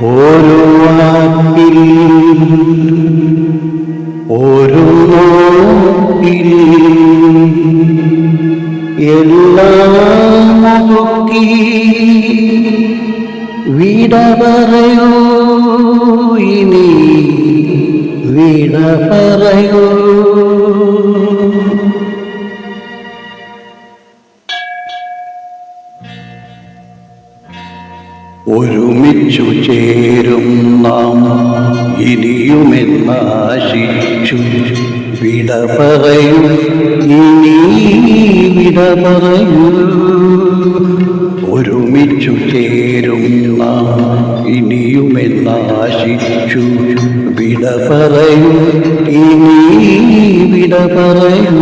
ഓരോ നാട്ടിൽ ഓരോ എല്ലാം ഒതുക്കി വിട പറയൂ ഇനി വിട ഒരുമിച്ചു ചേരും നാം. ഇനിയുമെന്നാശിച്ചു വിട പറയൂ ഇനി വിട പറയൂ ഒരുമിച്ചു ചേരും നാം. ഇനിയുമെന്നാശിച്ചു വിട പറയൂ ഇനി വിട പറയൂ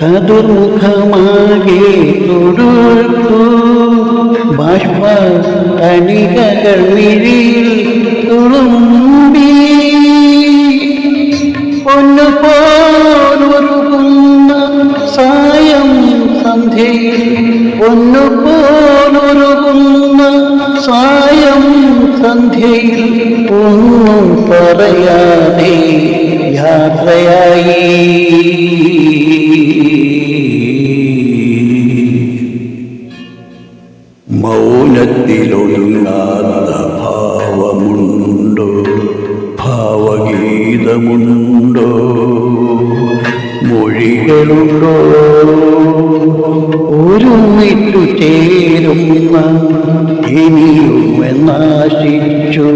ചതുർമുഖമാകെ തൊടുത്തു ബാഷ്പ കണികകൾ മിഴിയിൽ തുളുമ്പി. പൊന്നു പോലൊരുകുന്ന സായം സന്ധ്യയിൽ പൊന്നു പോലൊരുകുന്ന സായം സന്ധ്യയിൽ ഒന്നും പറയാതെ യാത്രയായി. മൗനത്തിലൊടുങ്ങാത്ത ഭാവമുണ്ടോ? ഭാവഗീതമുണ്ടോ? മൊഴികളുണ്ടോ? ഒരു ഒരുമിട്ടു ചേരുന്ന ഇനിയുമെന്നാശിച്ചു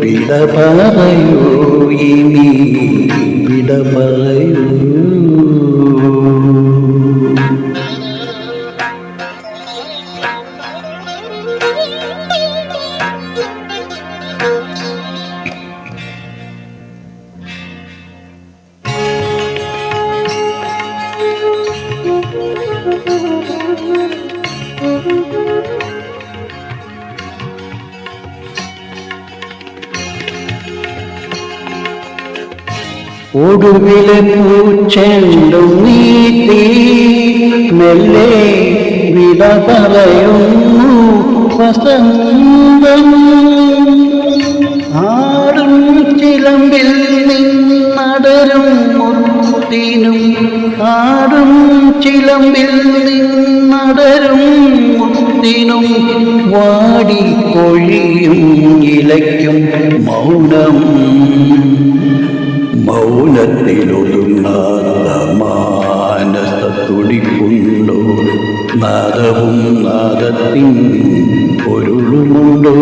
വിട പറയൂ ഇനി വിട പറയൂ. ഒടുവിലെ പൂച്ചെണ്ടും നീട്ടി മെല്ലെ വിട പറയുന്നു വസന്തം. ആടും ചിലമ്പിൽ നിന്നടരും മുത്തിനും ആടും ചിലമ്പിൽ നിന്നടരും വാടി കൊഴിയും ഇലയ്ക്കും മൗനം. മൗനത്തിലൊതുങ്ങാത്ത നാദവും നാദത്തിൻ പൊരുളുമുണ്ടോ?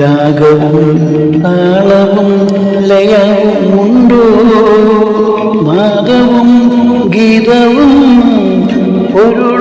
രാഗവും താളവും ലയവുമുണ്ടോ? നാദവും ഗീതവും പൊരുളും